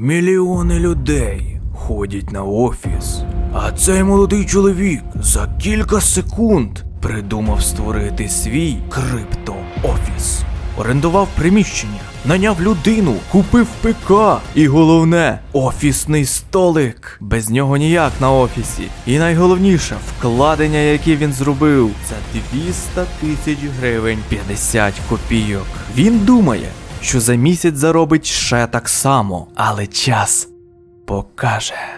Мільйони людей ходять на офіс, а цей молодий чоловік за кілька секунд придумав створити свій крипто-офіс. Орендував приміщення, наняв людину, купив ПК і головне офісний столик. Без нього ніяк на офісі. І найголовніше, вкладення, які він зробив, це 200 тисяч гривень 50 копійок. Він думає, що за місяць заробить ще так само, але час покаже.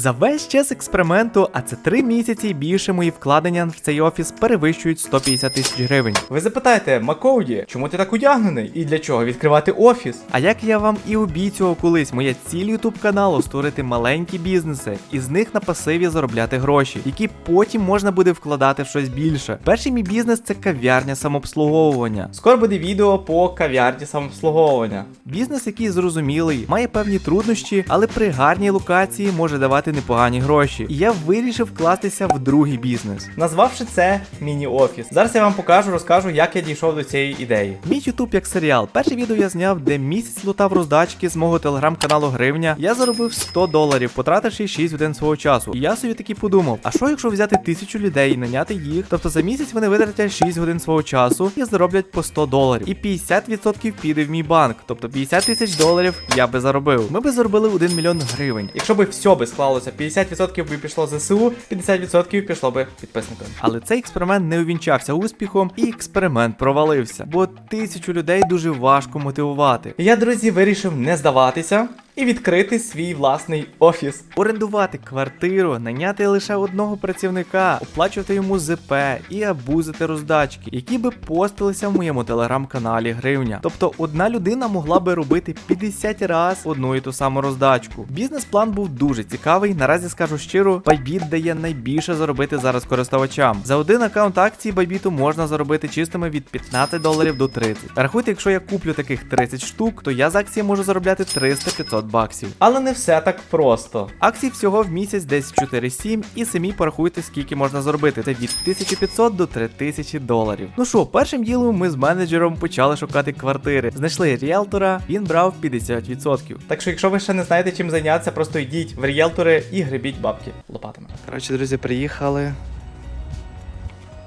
За весь час експерименту, а це три місяці і більше мої вкладення в цей офіс перевищують 150 тисяч гривень. Ви запитаєте, Макоуді, чому ти так одягнений? І для чого відкривати офіс? А як я вам і обіцював колись, моя ціль ютуб каналу створити маленькі бізнеси і з них на пасиві заробляти гроші, які потім можна буде вкладати в щось більше. Перший мій бізнес це кав'ярня самообслуговування. Скоро буде відео по кав'ярні самообслуговування. Бізнес, який зрозумілий, має певні труднощі, але при гарній локації може давати непогані гроші. І я вирішив вкластися в другий бізнес. Назвавши це міні-офіс. Зараз я вам покажу, розкажу, як я дійшов до цієї ідеї. Мій ютуб як серіал. Перше відео я зняв, де місяць лутав роздачки з мого телеграм-каналу Гривня. Я заробив 100 доларів, потративши 6 годин свого часу. І я собі таки подумав: а що якщо взяти тисячу людей і наняти їх? Тобто за місяць вони витратять 6 годин свого часу і зароблять по 100 доларів. І 50% піде в мій банк. Тобто 50 тисяч доларів я би заробив. Ми би заробили 1 мільйон гривень. Якщо би все би склалося, 50% би пішло ЗСУ, 50% пішло би підписникам. Але цей експеримент не увінчався успіхом, і експеримент провалився. Бо тисячу людей дуже важко мотивувати. Я, друзі, вирішив не здаватися і відкрити свій власний офіс. Орендувати квартиру, найняти лише одного працівника, оплачувати йому ЗП і абузити роздачки, які би постилися в моєму телеграм-каналі Гривня. Тобто одна людина могла би робити 50 раз одну і ту саму роздачку. Бізнес-план був дуже цікавий. Наразі скажу щиро, Bybit дає найбільше заробити зараз користувачам. За один аккаунт акції Bybit можна заробити чистими від 15 доларів до 30. Рахуйте, якщо я куплю таких 30 штук, то я з акції можу заробляти 300-500 баксів. Але не все так просто. Акцій всього в місяць десь 4-7 і самі порахуйте, скільки можна заробити. Це від 1500 до 3000 доларів. Ну що, першим ділом ми з менеджером почали шукати квартири. Знайшли ріелтора, він брав 50%. Так що, якщо ви ще не знаєте, чим зайнятися, просто йдіть в ріелтори і гребіть бабки лопатами. Коротше, друзі, приїхали.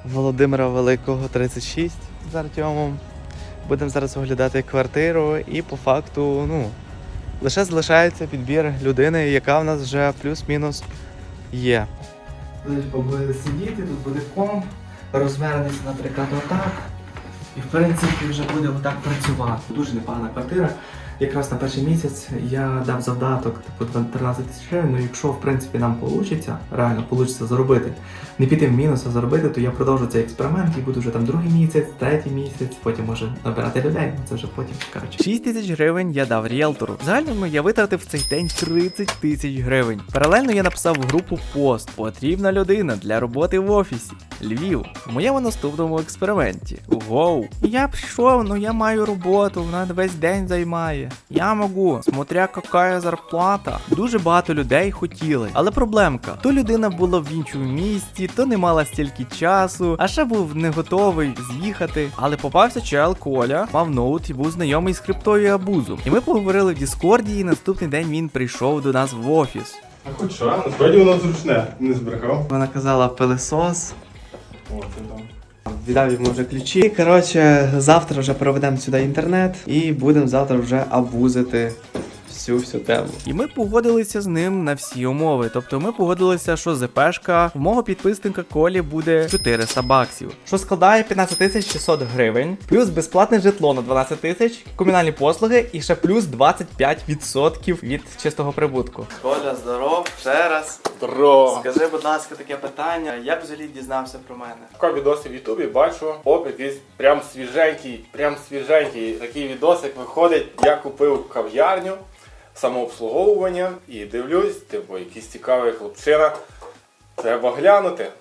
Володимира Великого 36 з Артемом. Будемо зараз оглядати квартиру і по факту, ну, лише залишається підбір людини, яка в нас вже плюс-мінус є. Тут буде сидіти, тут буде ком, розвернеться, наприклад, отак. І в принципі вже буде отак працювати. Дуже непогана квартира. Якраз на перший місяць я дав завдаток типу 13 тисяч гривень. Ну якщо в принципі нам вийде, реально вийде заробити, не піти в мінус, а заробити, то я продовжу цей експеримент і буду вже там другий місяць, третій місяць, потім може набирати людей. Ну це вже потім. Коротше. 6 тисяч гривень я дав ріелтору. Загальному я витратив в цей день 30 тисяч гривень. Паралельно я написав в групу пост. Потрібна людина для роботи в офісі. Львів. В моєму наступному експерименті. Воу. Я прийшов, ну я маю роботу, вона весь день займає. Я можу, смотря яка зарплата. Дуже багато людей хотіли. Але проблемка: то людина була в іншому місті, то не мала стільки часу, а ще був не готовий з'їхати. Але попався чел Коля, мав ноут і був знайомий з криптою абузом. І ми поговорили в Діскорді, і наступний день він прийшов до нас в офіс. А хоч що, насправді воно зручне, не збрехав. Вона казала пилисос. О, це там. Віддав йому вже ключі. Коротше, завтра вже проведемо сюди інтернет і будемо завтра вже абузити всю всю тему. І ми погодилися з ним на всі умови. Тобто ми погодилися, що ЗПшка в мого підписника Колі буде 400 баксів. що складає 15 тисяч 600 гривень, плюс безплатне житло на 12 тисяч, комунальні послуги і ще плюс 25% від чистого прибутку. Коля, здоров, ще раз. Здорово! Скажи, будь ласка, таке питання. Як взагалі дізнався про мене? Така відоси в Ютубі бачу, оп, якийсь прям свіженький, прям свіженький такий відосик виходить. Я купив кав'ярню, самообслуговування і дивлюсь, типу, якийсь цікавий хлопчина. Треба глянути.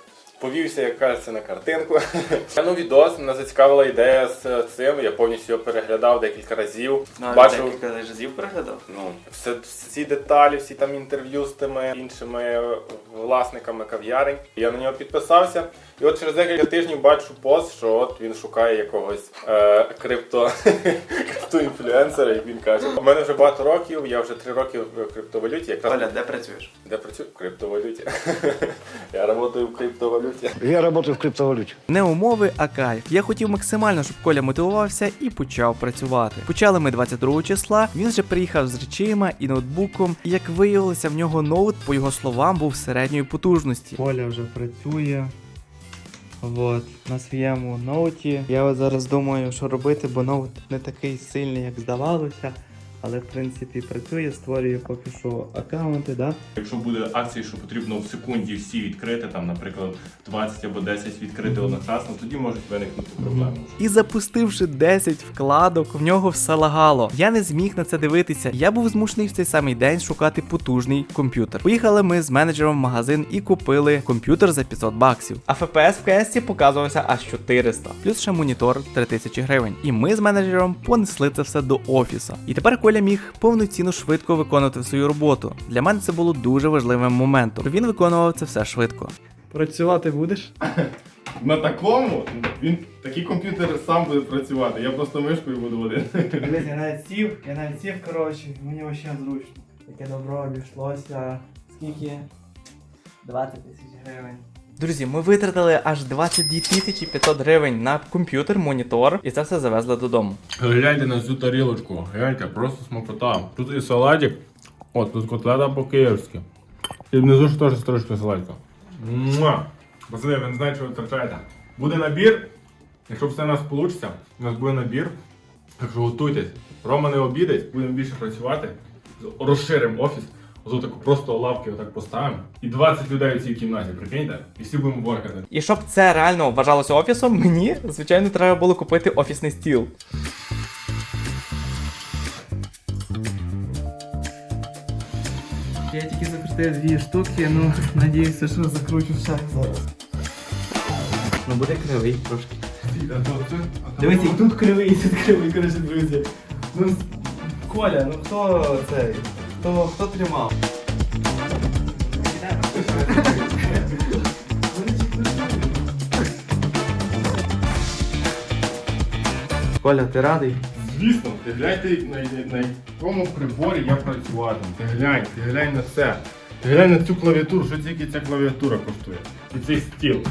Повівся, як кажеться, на картинку. ну, відос, мене зацікавила ідея з цим. Я повністю його переглядав декілька разів. Бачив декілька разів переглядав. ну, все, всі деталі, всі там інтерв'ю з тими іншими власниками кав'ярень. Я на нього підписався. І от через декілька тижнів бачу пост, що от він шукає якогось е, крипто, криптоінфлюенсера, як він каже. У мене вже багато років, я вже три роки в криптовалюті. Якраз Оля, де працюєш? де працюю? В криптовалюті. я працюю в криптовалюті. Я работаю в криптовалюте. Не умови, а кайф. Я хотів максимально, щоб Коля мотивувався і почав працювати. Почали ми 22 числа. Він вже приїхав з речима і ноутбуком. І як виявилося, в нього ноут, по його словам, був середньої потужності. Коля вже працює. От, на своєму ноуті. Я от зараз думаю, що робити, бо ноут не такий сильний, як здавалося. Але в принципі працює, створює поки що аккаунти, да? Якщо буде акції, що потрібно в секунді всі відкрити, там, наприклад, 20 або 10 відкрити одночасно, тоді можуть виникнути проблеми. І запустивши 10 вкладок, в нього все лагало. Я не зміг на це дивитися. Я був змушений в цей самий день шукати потужний комп'ютер. Поїхали ми з менеджером в магазин і купили комп'ютер за 500 баксів. А FPS в кесті показувався аж 400. Плюс ще монітор 3000 гривень. І ми з менеджером понесли це все до офіса. І тепер Коля міг повноцінно швидко виконувати свою роботу. Для мене це було дуже важливим моментом. Він виконував це все швидко. Працювати будеш? На такому він такий комп'ютер сам буде працювати. Я просто мишкою буду один. Дивись, я навіть сів, я навіть сів, коротше, мені вообще зручно. Таке добро обійшлося. Скільки? 20 тисяч гривень. Друзі, ми витратили аж 22 тисячі 500 гривень на комп'ютер, монітор, і це все завезли додому. Гляньте на цю тарілочку, гляньте, просто смакота. Тут і салатик, от тут котлета по-київськи. І внизу ж теж трошки салатика. Муа! Пацани, ви не знаєте, що ви втрачаєте. Буде набір. Якщо все у нас вийде, у нас буде набір. Так що готуйтесь. Рома не обідать, будемо більше працювати. Розширимо офіс. Ось таку просто лавки отак поставимо. І 20 людей у цій кімнаті, прикиньте, і всі будемо воркати. І щоб це реально вважалося офісом, мені, звичайно, треба було купити офісний стіл. Я тільки закрутив дві штуки, ну надіюся, що закручу ще зараз. Ну буде кривий трошки. Дивись, і тут кривий, і тут кривий, коротше, друзі. Ну, Коля, ну хто цей? Хто, хто тримав? Коля, ти радий? Звісно, ти гляньте, на, на якому приборі я працюватиму. Ти глянь, ти глянь на це. Ти глянь на цю клавіатуру, що тільки ця клавіатура коштує. І цей стіл.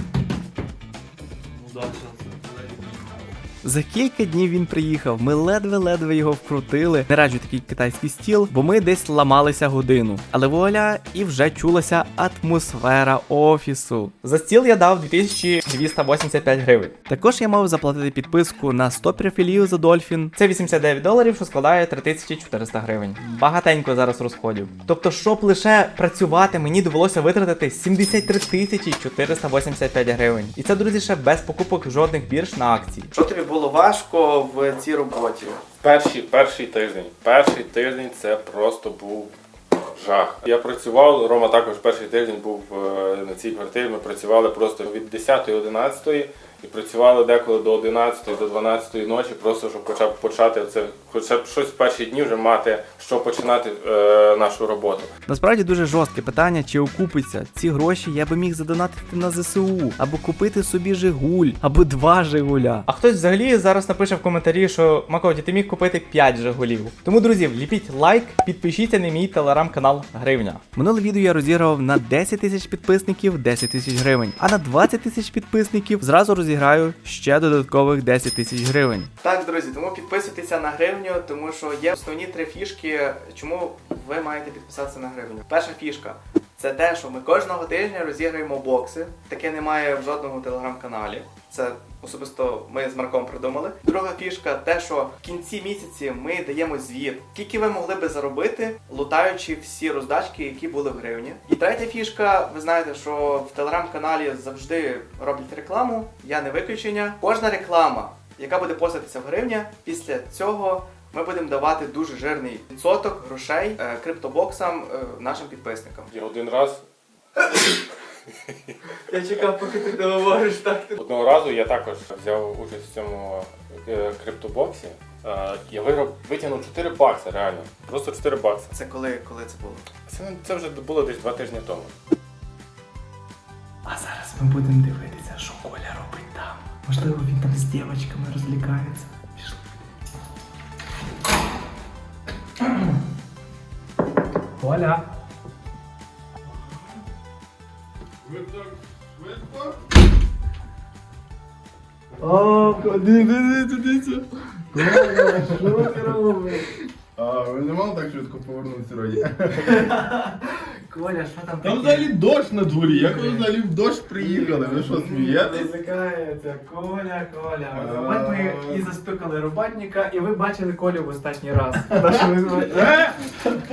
За кілька днів він приїхав. Ми ледве-ледве його вкрутили. Не раджу такий китайський стіл, бо ми десь ламалися годину. Але вуаля, і вже чулася атмосфера офісу. За стіл я дав 2285 гривень. Також я мав заплатити підписку на 100 профілів за Дольфін. Це 89 доларів, що складає 3400 гривень. Багатенько зараз розходів. Тобто, щоб лише працювати, мені довелося витратити 73 тисячі 485 гривень. І це, друзі, ще без покупок жодних бірж на акції. Що тобі було важко в цій роботі? Перший, перший тиждень. Перший тиждень це просто був жах. Я працював, Рома також перший тиждень був е, на цій квартирі. Ми працювали просто від 10 11 і працювали деколи до 11 до 12 ночі, просто щоб почав почати це, хоча б щось в перші дні вже мати, що починати е, нашу роботу. Насправді дуже жорстке питання, чи окупиться. Ці гроші я би міг задонатити на ЗСУ, або купити собі Жигуль, або два Жигуля. А хтось взагалі зараз напише в коментарі, що Макоті, ти міг купити 5 Жигулів. Тому, друзі, вліпіть лайк, підпишіться на мій телеграм-канал Гривня. Минуле відео я розіграв на 10 тисяч підписників 10 тисяч гривень, а на 20 тисяч підписників зразу розіграю ще додаткових 10 тисяч гривень. Так, друзі, тому підписуйтеся на гривню, тому що є основні три фішки, чому ви маєте підписатися на гривню. Перша фішка це те, що ми кожного тижня розіграємо бокси. Таке немає в жодному телеграм-каналі. Це особисто ми з Марком придумали. Друга фішка те, що в кінці місяці ми даємо звіт, скільки ви могли би заробити, лутаючи всі роздачки, які були в гривні. І третя фішка, ви знаєте, що в телеграм-каналі завжди роблять рекламу. Я не виключення. Кожна реклама яка буде постатися в гривня. Після цього ми будемо давати дуже жирний відсоток грошей е, криптобоксам е, нашим підписникам. Я один раз Я чекав, поки ти договориш так. Одного разу я також взяв участь в цьому е, криптобоксі. Е, Я виграв, витягнув 4 бакси, реально. Просто 4 бакси. Це коли, коли це було? Це, це вже було десь два тижні тому. А зараз ми будемо дивитися, що Коля робить там. Можливо, він там з дівчатками розлікається. Пішли. Коля. Ви так швидко? О, ходи, диди, дивіться. Що ти робиш? А, ви не мали так швидко повернутися роді? Коля, що там Там взагалі дощ на дворі. Як ви взагалі в дощ приїхали? Ви що, смієтесь? Зазикається, Коля, Коля. От ми і застукали роботника, і ви бачили Колю в останній раз. Та, що ви- Е?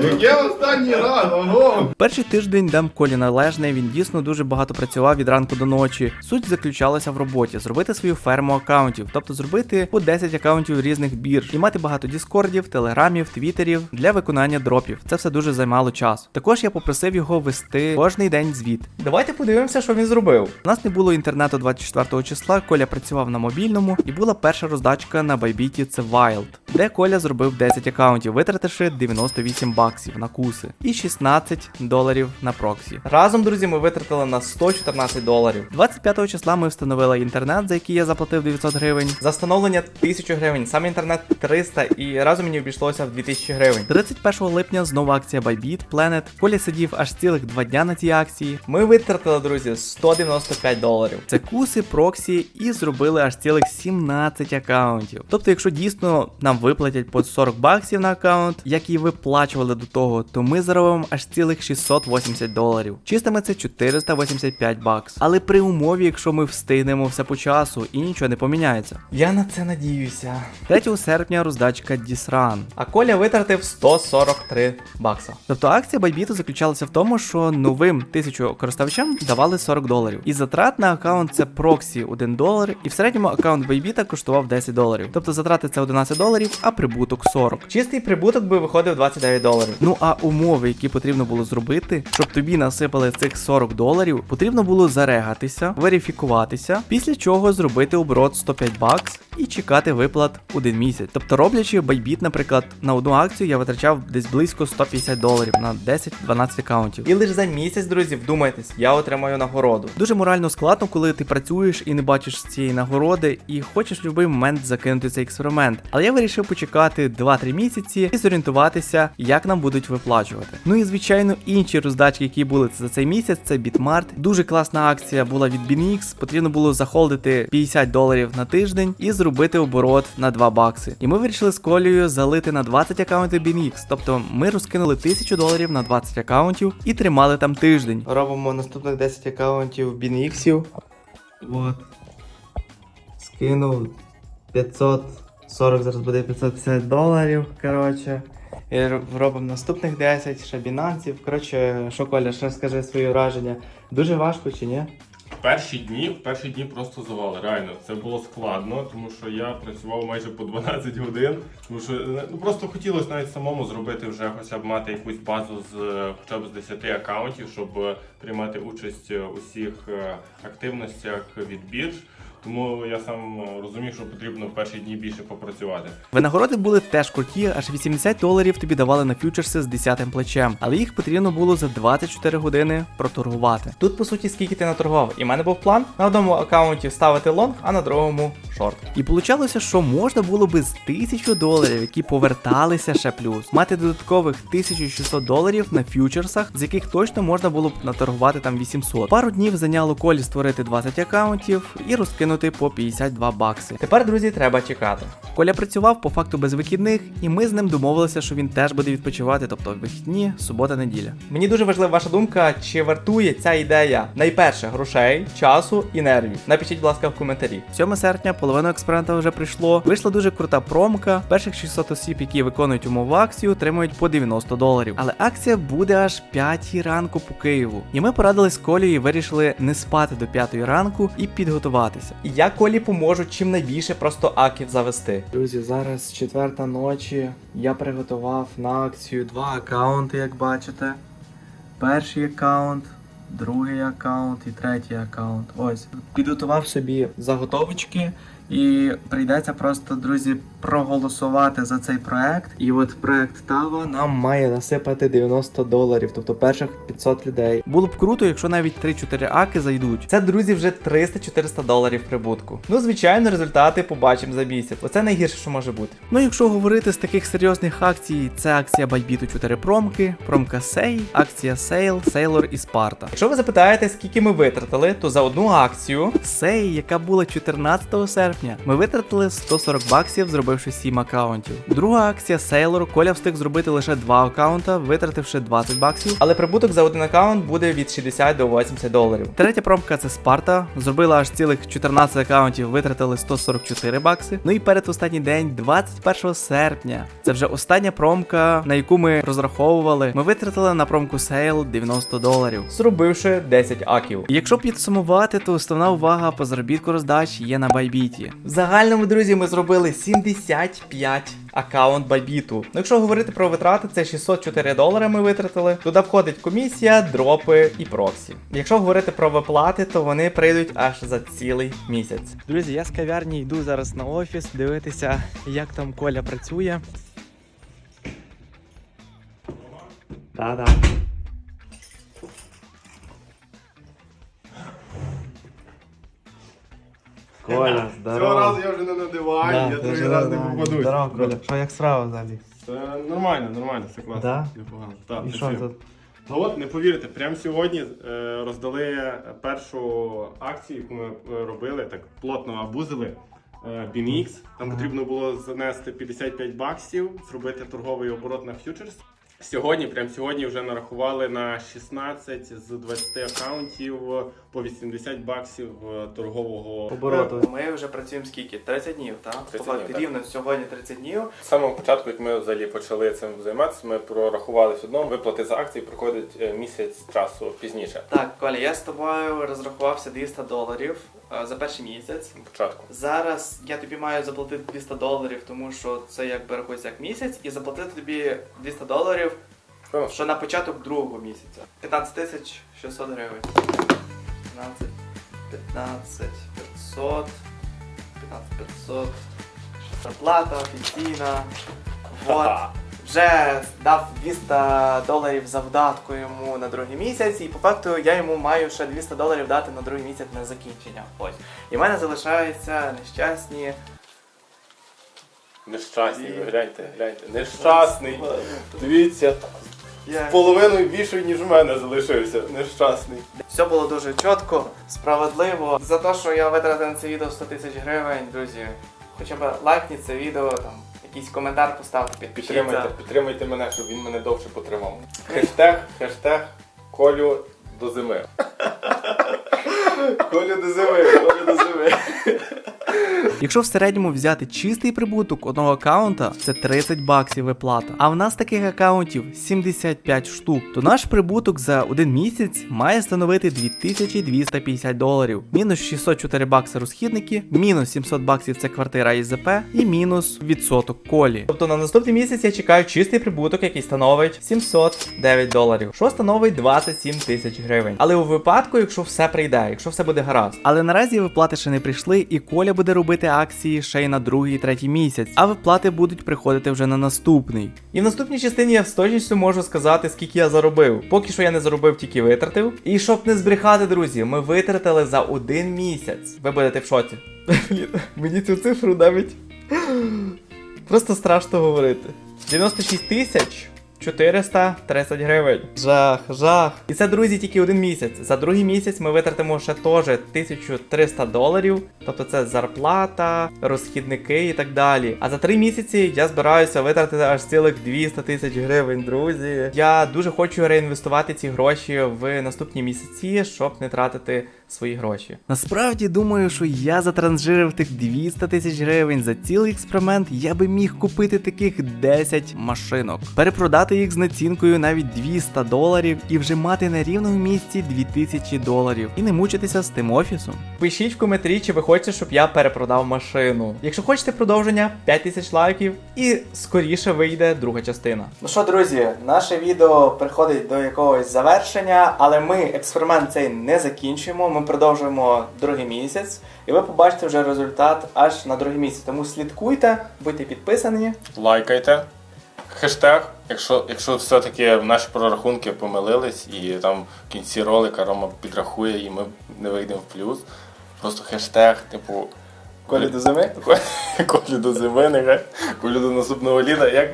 Яке останній раз? Ого! Перший тиждень дам Колі належне, він дійсно дуже багато працював від ранку до ночі. Суть заключалася в роботі зробити свою ферму аккаунтів, тобто зробити по 10 аккаунтів різних бірж і мати багато діскордів, телеграмів, твіттерів для виконання дропів. Це все дуже займало час. Також я попросив його вести кожний день звіт. Давайте подивимося, що він зробив. У нас не було інтернету 24 числа. Коля працював на мобільному, і була перша роздачка на Байбіті. Це Wild, де Коля зробив 10 аккаунтів, витративши 98 баксів на куси і 16 доларів на проксі. Разом, друзі, ми витратили на 114 доларів. 25 числа ми встановили інтернет, за який я заплатив 900 гривень. За встановлення 1000 гривень, сам інтернет 300 і разом мені обійшлося в 2000 гривень. 31 липня знову акція Bybit Planet. Коля сидів аж цілих 2 дня на цій акції. Ми витратили, друзі, 195 доларів. Це куси, проксі і зробили аж цілих 17 аккаунтів. Тобто, якщо дійсно нам виплатять по 40 баксів на аккаунт, як і виплачували до того, то ми заробимо аж цілих 680 доларів. Чистими це 485 бакс. Але при умові, якщо ми встигнемо все по часу і нічого не поміняється. Я на це надіюся. 3 серпня роздачка Дісран. А Коля витратив 143 бакса. Тобто акція Байбіту заключалася в тому, що новим тисячу користувачам давали 40 доларів. І затрат на аккаунт це проксі 1 долар, і в середньому аккаунт Байбіта коштував 10 доларів. Тобто затрати це 11 доларів, а прибуток 40. Чистий прибуток би виходив 29 доларів. Ну а умови, які потрібно було зробити, щоб тобі насипали цих 40 доларів, потрібно було зарегатися, верифікуватися, після чого зробити оборот 105 бакс і чекати виплат один місяць. Тобто, роблячи байбіт, наприклад, на одну акцію я витрачав десь близько 150 доларів на 10-12 аккаунтів. І лише за місяць, друзі, вдумайтесь, я отримаю нагороду. Дуже морально складно, коли ти працюєш і не бачиш цієї нагороди, і хочеш в будь-який момент закинути цей експеримент. Але я вирішив почекати 2-3 місяці і зорієнтуватися, як нам будуть виплачувати. Ну і звичайно, інші роздачки, які були за цей місяць, це Bitmart. Дуже класна акція була від BNX. Потрібно було захолдити 50 доларів на тиждень і зробити оборот на 2 бакси. І ми вирішили з колею залити на 20 аккаунтів BNX. Тобто ми розкинули 1000 доларів на 20 аккаунтів і тримали там тиждень. Робимо наступних 10 аккаунтів BNX. От. Скинув 540, зараз буде 550 доларів. Коротше. І робимо наступних 10 шабінанців. бінансів. Коротше, що Коля, що скажи свої враження. Дуже важко чи ні? Перші дні, перші дні просто завали. Реально, це було складно, тому що я працював майже по 12 годин. Тому що е, ну просто хотілося навіть самому зробити вже хоча б мати якусь базу з е, хоча б з 10 аккаунтів, щоб е, приймати участь у всіх активностях від бірж. Тому я сам е, розумів, що потрібно в перші дні більше попрацювати. Винагороди були теж круті, аж 80 доларів тобі давали на фьючерси з 10 плечем, але їх потрібно було за 24 години проторгувати. Тут по суті скільки ти наторгував, і в мене був план на одному аккаунті ставити лонг, а на другому шорт. І получалося, що можна було би з 1000 доларів, які поверталися ще плюс, мати додаткових 1600 доларів на фьючерсах, з яких точно можна було б наторгувати там 800. Пару днів зайняло колі створити 20 аккаунтів і розкинути по 52 бакси. Тепер, друзі, треба чекати. Коля працював по факту без вихідних, і ми з ним домовилися, що він теж буде відпочивати, тобто вихідні, субота, неділя. Мені дуже важлива ваша думка, чи вартує ця ідея найперше грошей, часу і нервів. Напишіть, будь ласка, в коментарі. 7 серпня половина експеримента вже прийшло. Вийшла дуже крута промка. Перших 600 осіб, які виконують умову акцію, отримують по 90 доларів. Але акція буде аж 5 ранку по Києву. І ми порадились з Колею і вирішили не спати до 5 ранку і підготуватися. І я Колі поможу чим найбільше просто аків завести. Друзі, зараз четверта ночі. Я приготував на акцію два аккаунти, як бачите. Перший аккаунт другий аккаунт і третій аккаунт. Ось. Підготував собі заготовочки. І прийдеться просто, друзі, проголосувати за цей проект. І от проект Тава нам має насипати 90 доларів, тобто перших 500 людей. Було б круто, якщо навіть 3-4 аки зайдуть. Це, друзі, вже 300-400 доларів прибутку. Ну, звичайно, результати побачимо за місяць. Оце найгірше, що може бути. Ну, якщо говорити з таких серйозних акцій, це акція Байбіту 4 промки, промка Сей, акція Сейл, Сейлор і Спарта. Якщо ви запитаєте, скільки ми витратили, то за одну акцію Сей, яка була 14 серпня, ми витратили 140 баксів, зробивши 7 акаунтів. Друга акція Сейлор, Коля встиг зробити лише 2 акаунта, витративши 20 баксів, але прибуток за один акаунт буде від 60 до 80 доларів. Третя промка це Спарта. Зробила аж цілих 14 акаунтів, витратили 144 бакси. Ну і перед останній день, 21 серпня. Це вже остання промка, на яку ми розраховували. Ми витратили на промку Сейл 90 доларів, зробивши 10 аків. Якщо підсумувати, то основна увага по заробітку роздач є на Байбіті. В загальному, друзі, ми зробили 75 аккаунт Байбіту. Ну, якщо говорити про витрати, це 604 долари ми витратили. Туди входить комісія, дропи і проксі. Якщо говорити про виплати, то вони прийдуть аж за цілий місяць. Друзі, я з кав'ярні йду зараз на офіс дивитися, як там Коля працює. Да-да. Коля, здорово. я вже не на дивані, Да, я ти другий раз не нормально. попадусь. Здорово, Коля. Що як справа взагалі? Це нормально, нормально, все класно. Да? Непогано. Так, І що тут? Ну от не повірите, прямо сьогодні е, роздали першу акцію, яку ми е, робили, так плотно абузили. е, BMX. Там потрібно було занести 55 баксів, зробити торговий оборот на фьючерс. Сьогодні, прямо сьогодні, вже нарахували на 16 з 20 акаунтів по 80 баксів е, торгового Обороту. Ми вже працюємо скільки? 30 днів, так? 30 днів, факту так. рівно сьогодні 30 днів. З самого початку, як ми взагалі почали цим займатися, ми прорахували все одно, виплати за акції приходять е, місяць часу пізніше. Так, Коля, я з тобою розрахувався 200 доларів е, за перший місяць. на Початку. Зараз я тобі маю заплатити 200 доларів, тому що це якби рахується як місяць, і заплатити тобі 200 доларів, Ну, що на початок другого місяця. 15 тисяч 600 гривень. 15, 15 500, 15 500. Зарплата офіційна. Вот. Вже дав 200 доларів завдатку йому на другий місяць, і по факту я йому маю ще 200 доларів дати на другий місяць на закінчення. Ось. І в мене залишаються нещасні. Нещасний, ви гляньте, гляньте. Нещасний. Дивіться, Я... половиною більший, ніж в мене залишився. Нещасний. Все було дуже чітко, справедливо. За те, що я витратив на це відео 100 тисяч гривень, друзі. Хоча б лайкніть це відео, там, якийсь коментар поставте, підпишіться. Підтримайте, підтримайте мене, щоб він мене довше потримав. Хештег, хештег, Колю до зими. Колю до зими, Колю до зими. Якщо в середньому взяти чистий прибуток одного аккаунта, це 30 баксів виплата. А в нас таких аккаунтів 75 штук, то наш прибуток за один місяць має становити 2250 доларів. Мінус 604 бакси розхідники, мінус 700 баксів це квартира ІЗП і мінус відсоток колі. Тобто на наступний місяць я чекаю чистий прибуток, який становить 709 доларів, що становить 27 тисяч гривень. Але у випадку, якщо все прийде, якщо все буде гаразд. Але наразі виплати ще не прийшли, і Коля буде робити акції ще й на другий третій місяць, а виплати будуть приходити вже на наступний. І в наступній частині я з точністю можу сказати, скільки я заробив. Поки що я не заробив, тільки витратив. І щоб не збрехати, друзі, ми витратили за один місяць. Ви будете в шоці. Мені цю цифру навіть просто страшно говорити. 96 тисяч. 430 гривень. Жах, жах. І це, друзі, тільки один місяць. За другий місяць ми витратимо ще теж 1300 доларів. Тобто це зарплата, розхідники і так далі. А за три місяці я збираюся витратити аж цілих 200 тисяч гривень, друзі. Я дуже хочу реінвестувати ці гроші в наступні місяці, щоб не тратити свої гроші. Насправді думаю, що я затранжирив тих 200 тисяч гривень за цілий експеримент. Я би міг купити таких 10 машинок, перепродати їх з націнкою навіть 200 доларів і вже мати на рівному місці 2000 доларів і не мучитися з тим офісом. Пишіть в коментарі, чи ви хочете, щоб я перепродав машину. Якщо хочете продовження, 5000 лайків і скоріше вийде друга частина. Ну що, друзі, наше відео приходить до якогось завершення, але ми експеримент цей не закінчуємо. Ми продовжуємо другий місяць, і ви побачите вже результат аж на другий місяць. Тому слідкуйте, будьте підписані. Лайкайте. Хештег, якщо, якщо все-таки наші прорахунки помилились і там в кінці ролика Рома підрахує і ми не вийдемо в плюс. Просто хештег, типу. Колі до зими. Колі до зими, нехай. Колі до наступного літа. Як...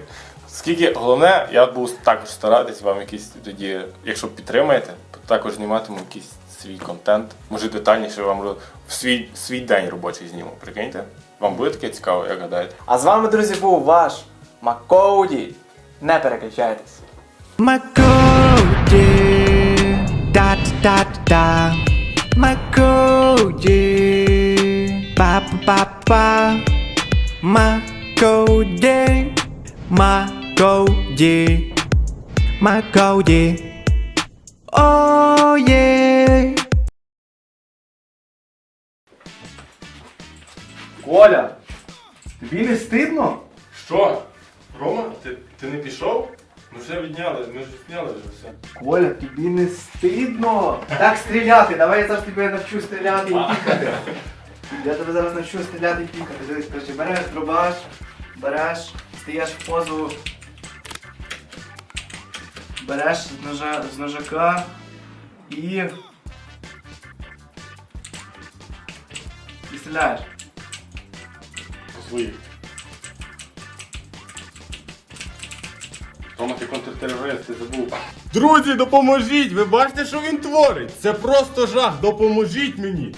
Скільки головне, я буду також старатись вам якісь тоді, якщо підтримаєте, також зніматиму якийсь свій контент. Може детальніше вам в свій, свій день робочий зніму. Прикиньте? Вам буде таке цікаво, як гадаєте? А з вами, друзі, був ваш Макоуді. Не переключайтесь. Макоуді. Да. Макоуді. Па па па. Макоуді. Макоуді. Макоуді. О, є. Коля, тобі не стидно? Що? Рома, ти, ти не пішов? Ми вже відняли, ми ж зняли вже все. Коля, тобі не стидно. Так стріляти, давай я зараз тебе навчу стріляти і пікати. Я тебе зараз навчу стріляти і пікати. Дивись, коротше, береш дробаш, береш, стаєш в позу. Береш з, ножа, з ножака і. І стріляєш. Рома, ти контртерорист, ти забув. Друзі, допоможіть! Ви бачите, що він творить? Це просто жах. Допоможіть мені.